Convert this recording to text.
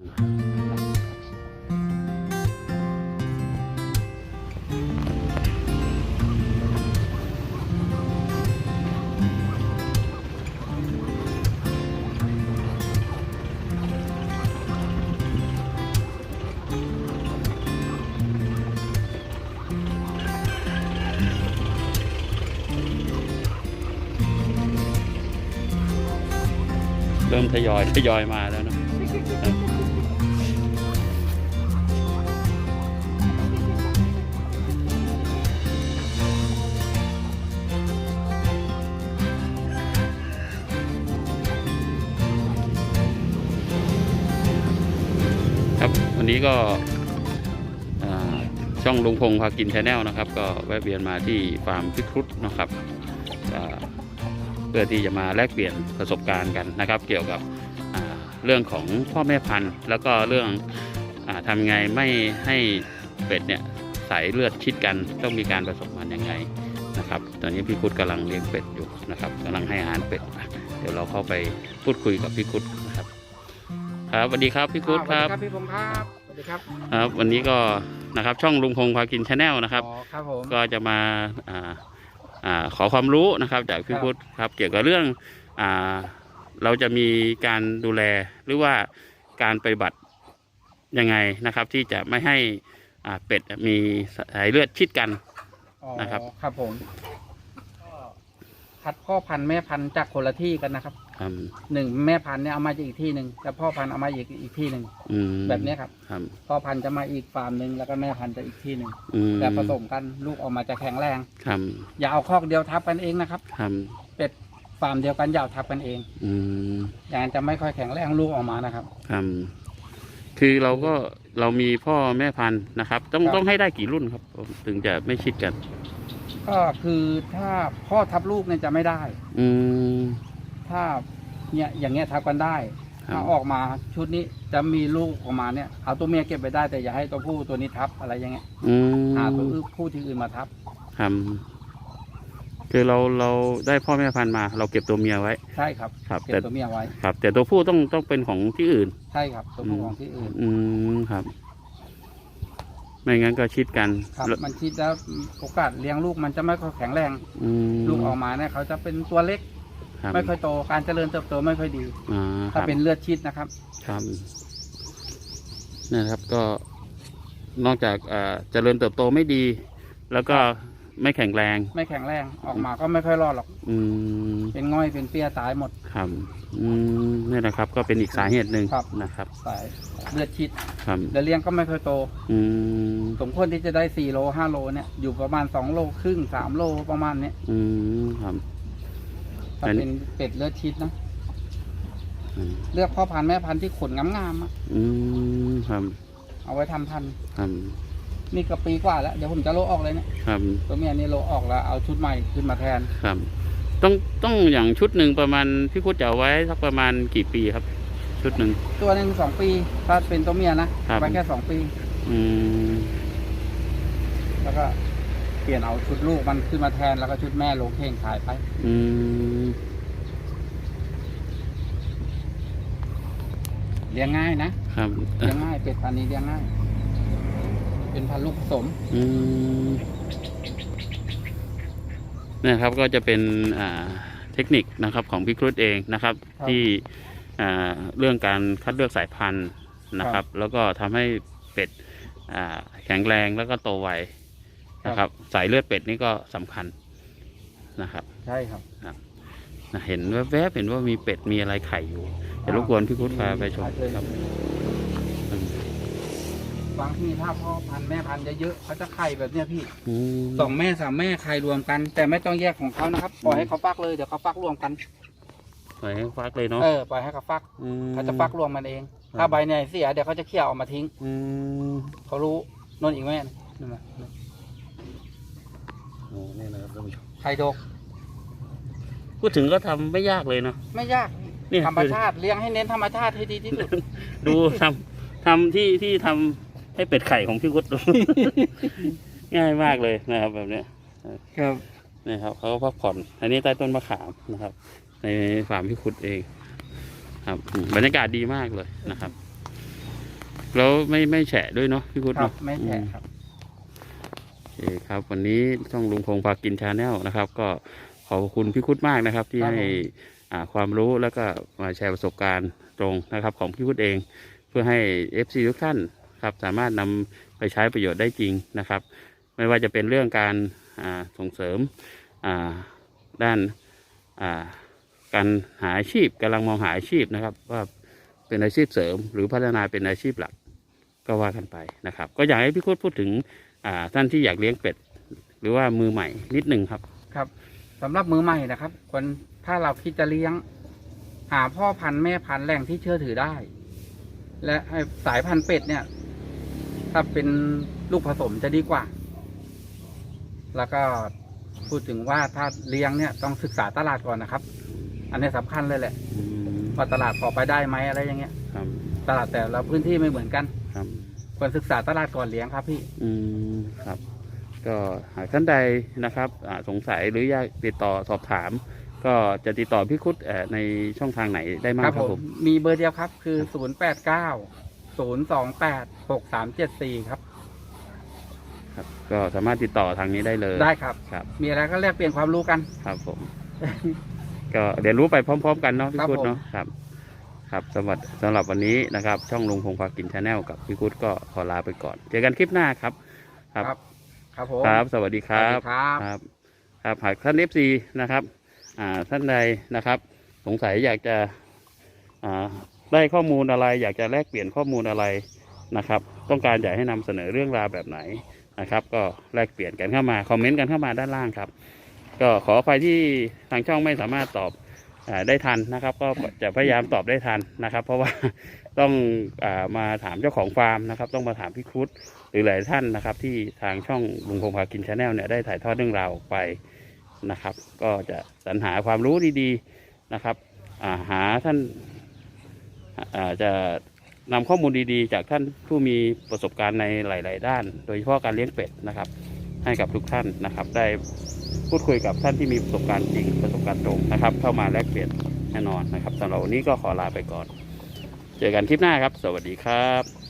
เริ่มทยอยทยอยมาแล้วนะ วันนี้ก็ช่องลุงพงพากินชาแนลนะครับ ก็แวะเวียนมาที่ฟาร์มพิครุฑนะครับเพื่อที่จะมาแลกเปลี่ยนประสบการณ์กันนะครับ เกี่ยวกับเรื่องของพ่อแม่พันธุ์ แล้วก็เรื่องอทำไงไม่ให้เป็ดเนี่ยสายเลือดชิดกันต้องมีการผสมพันธุ์ยังไงนะครับ ตอนนี้พี่คุดกำลังเลี้ยงเป็ดอยู่นะครับกำลังให้อาหารเป็ด เดี๋ยวเราเข้าไปพูดคุยกับพี่คุดนะครับ ครับสวัสดีครับพี่คุดครับสวัสดีครับพี่พงษ์ครับสวัสดีครับครับ วันนี้ก็นะครับช่องลุงพงพากินชาแนลนะครับอ๋อครับผมก็จะมาอ่าอ่าขอความรู้นะครับจากพี่ครับพุทธครับเกี่ยวกับเรื่องอ่าเราจะมีการดูแลหรือว่าการปฏิบัติยังไงนะครับ ที่จะไม่ให้อ่าเป็ดมีสายเลือดชิดกันอ๋อนะครับครับผมก็คัดพ่อพันธุ์แม่พันธุ์จากคนละที่กันนะครับ ครับ หนึ่งแม่พันธุ์เนี่ยเอามาจากอีกที่หนึ่งแล้วพ่อพันธุ์เอามาอีกอีกที่หนึ่งอืมแบบเนี้ยครับครับ พ่อพันธุ์จะมาอีกฟาร์มหนึ่งแล้วก็แม่พันธุ์จะอีกที่หนึ่งอืมแต่ผสมกันลูกออกมาจะแข็งแรง ครับอย่าเอาคอกเดียวทับกันเองนะครับ ครับเป็ดฟาร์มเดียวกันอย่าเอาทับกันเอง อืมอย่างนั้นจะไม่ค่อยแข็งแรงลูกออกมานะครับ ครับ คือเราก็เรามีพ่อแม่พันธุ์นะครับ ต้องครับ ต้องให้ได้กี่รุ่นครับ ถึงจะไม่ชิดกัน ก็คือถ้าพ่อทับลูกเนี่ยจะไม่ได้ อืม ถ้าเนี่ยอย่างเงี้ยทับกันได้ ครับ ถ้าออกมาชุดนี้จะมีลูกออกมาเนี่ยเอาตัวเมียเก็บไปได้แต่อย่าให้ตัวผู้ตัวนี้ทับอะไรอย่างเงี้ยอืมหาตัวผู้ที่อื่นมาทับ ครับคือเราเราได้พ่อแม่พันธุ์มา เราเก็บตัวเมียไว้ ใช่ครับครับเก็บแต่ ตัวเมียไว้ ครับ แต่ตัวผู้ต้องต้องเป็นของที่อื่น ใช่ครับ ตัวผู้ของที่อื่น อืมครับ ไม่งั้นก็ชิดกันครับ แล้วมันคิดแล้วโอกาสเลี้ยงลูกมันจะไม่ค่อยแข็งแรง อืมลูกออกมาเนี่ยเขาจะเป็นตัวเล็ก ครับไม่ค่อยโตการเจริญเติบโตไม่ค่อยดี อ่าคถ้ารับเป็นเลือดชิดนะครับ ครับนะครับก็นอกจากอ่าเจริญเติบโตไม่ดี แล้วก็ไม่แข็งแรง ไม่แข็งแรงออกมาก็ไม่ค่อยรอดหรอก อืม เป็นง่อยเป็นเปี้ยตายหมด ครับอืมนี่นะครับก็เป็นอีกสาเหตุหนึ่งครับ นะครับสายเลือดชิดครับแล้วเลี้ยงก็ไม่ค่อยโต อืมสมควรที่จะได้สี่โลห้าโลเนี่ยอยู่ประมาณสองโลครึ่งสามโลประมาณเนี้ยอืมครับ ถ้าอันนี้เป็นเป็ดเลือดชิดนะอืมเลือกพ่อพันธุ์แม่พันธุ์ที่ขนงามๆอะอืมครับเอาไว้ทำพันธุ์ครับนี่ก็ปีกว่าแล้ว เดี๋ยวผมจะโลออกเลยเนี่ยครับตัวเมียนี่โลออกแล้วเอาชุดใหม่ขึ้นมาแทนครับ ต้องต้องอย่างชุดหนึ่งประมาณพี่คุดจะเอาไว้สักประมาณกี่ปีครับ ชุดหนึ่งตัวหนึ่งสองปี ถ้าเป็นตัวเมียนะครับไว้แค่สองปี อืมแล้วก็เป ลี่ยนเอาชุดลูกมันขึ้นมาแทนแล้วก็ชุดแม่ลงเข่งขายไป อืมเลี้ยงง่ายนะครับเลี้ยงง่ายเป็ดพันธุ์นี้เลี้ยงง่าย เป็นพันธุ์ลูกผสม อืมเนี่ยครับก็จะเป็นอ่าเทคนิคนะครับของพี่ครุฑเองนะครับ ครับ ที่อ่าเรื่องการคัดเลือกสายพันธุ์นะครับ แล้วก็ทำให้เป็ดอ่าแข็งแรงแล้วก็โตไว นะครับ สายเลือดเป็ดนี่ก็สำคัญนะครับ ใช่ครับนะเห็นแวบๆเห็นว่ามีเป็ดมีอะไรไข่อยู่เดี๋ยวรบกวนพี่ครุฑพาไปชมครับอืมบางที่ถ้าพ่อพันธุ์แม่พันธุ์เยอะๆเขาจะไข่แบบเนี้ยพี่อืมสองแม่สามแม่ไข่รวมกัน แต่ไม่ต้องแยกของเขานะครับปล่อยให้เขาฟักเลยเดี๋ยวเขาฟักรวมกันไหนฟักเลยเนาะเออปล่อยให้เขาฟักมเขาจะฟักรวมมันเองครับถ้าใบไหนเสียเดี๋ยวเขาจะเคี่ยวเออกมาทิ้งอืมเขารู้นนอีกแม่นึงนั่นน่ะ โอ้นี่นะครับท่านผู้ชมไข่ดกพูดถึงก็ทำไม่ยากเลยเนาะ ไม่ยากนี่ธรรมชาติเลี้ยงให้เน้นธรรมชาติให้ดีที่สุด ดูทำทำที่ที่ทำให้เป็ดไข่ของพี่กุดดู ง่ายมากเลยนะครับ แบบเนี้ยครับนี่ครับเขาก็พักผ่อน อันนี้ใต้ต้นมะขามนะครับ ในฟาร์มพี่คุดเอง ครับอืมบรรยากาศดีมากเลยนะครับ แล้วไม่ไม่แฉะด้วยเนาะพี่พุทธครับเนาะไม่แฉะอืครับโอเคครับวันนี้ช่องลุงพงพากินชาแนลนะครับ ก็ขอบคุณพี่พุทธมากนะครับ ที่ครับให้ผมอ่าความรู้แล้วก็มาแชร์ประสบการณ์ตรงนะครับ ของพี่พุทธเอง เพื่อให้ FC ทุกท่านครับสามารถนำไปใช้ประโยชน์ได้จริงนะครับ ไม่ว่าจะเป็นเรื่องการอ่าส่งเสริมอ่าด้านอ่าการหาอาชีพกำลังมองหาอาชีพนะครับ ว่าเป็นอาชีพเสริมหรือพัฒนาเป็นอาชีพหลักก็ว่ากันไปนะครับ ก็อยากให้พี่พุทธพูดถึง อ่าท่านที่อยากเลี้ยงเป็ด หรือว่ามือใหม่นิดหนึ่งครับ ครับสำหรับมือใหม่นะครับคนถ้าเราคิดจะเลี้ยง หาพ่อพันธุ์แม่พันธุ์แหล่งที่เชื่อถือได้ และให้สายพันธุ์เป็ดเนี่ย ถ้าเป็นลูกผสมจะดีกว่า แล้วก็พูดถึงว่าถ้าเลี้ยงเนี่ยต้องศึกษาตลาดก่อนนะครับ อันนี้สำคัญเลยแหละอืมว่าตลาดพอไปได้ไหมอะไรอย่างเงี้ยครับตลาดแต่ละพื้นที่ไม่เหมือนกัน ครับควรศึกษาตลาดก่อนเลี้ยงครับพี่ อืมครับ ก็หากท่านใดนะครับอ่าสงสัยหรืออยากติดต่อสอบถาม ก็จะติดต่อพี่คุดเอ่อในช่องทางไหนได้บ้างครับครัผบผมมมีเบอร์เดียวครับ คือศูนย์แปดเก้าศูนย์สองแปดหกสามเจ็ดสี่ครับ ครับ ก็สามารถติดต่อทางนี้ได้เลยได้ครับ ครับ มีอะไรก็แลกเปลี่ยนความรู้กัน ครับผม ก็เรียนรู้ไปพร้อม ๆ กันเนาะพี่ครับคุดผมเนาะครับ ครับสำหรับสำหรับวันนี้นะครับ ช่องลุงพงพากินชาแนลกับพี่คุดก็ขอลาไปก่อน เจอกันคลิปหน้าครับ ครับ ครับครับผมครับ สวัสดีคสวัรัสบดีครับ ครับครับหากท่านเอฟซีนะครับอ่าท่านใดนะครับ สงสัยอยากจะอ่าได้ข้อมูลอะไร อยากจะแลกเปลี่ยนข้อมูลอะไรนะครับ ต้องการอยากให้นำเสนอเรื่องราวแบบไหนนะครับ ก็แลกเปลี่ยนกันเข้ามาคอมเมนต์กันเข้ามาด้านล่างครับ ก็ขออภัยที่ทางช่องไม่สามารถตอบอา ได้ทันนะครับ ก็จะพยายามตอบได้ทันนะครับ เพราะว่าต้องอามาถามเจ้าของฟาร์มนะครับ ต้องมาถามพี่ครุฑหรือหลายท่านนะครับ ที่ทางช่องลุงพงพากินชาแนลเนี่ยได้ถ่ายทอดเรื่องราวไปนะครับ ก็จะสรรหาความรู้ดีๆนะครับาหาท่านาจะนำข้อมูลดีๆ จากท่านผู้มีประสบการณ์ในหลาย ๆ ด้าน โดยเฉพาะการเลี้ยงเป็ดนะครับ ให้กับทุกท่านนะครับ ได้พูดคุยกับท่านที่มีประสบการณ์จริงประสบการณ์ตรงนะครับ เข้ามาแลกเปลี่ยนแน่นอนนะครับสำหรับวันนี้ก็ขอลาไปก่อน เจอกันคลิปหน้าครับ สวัสดีครับ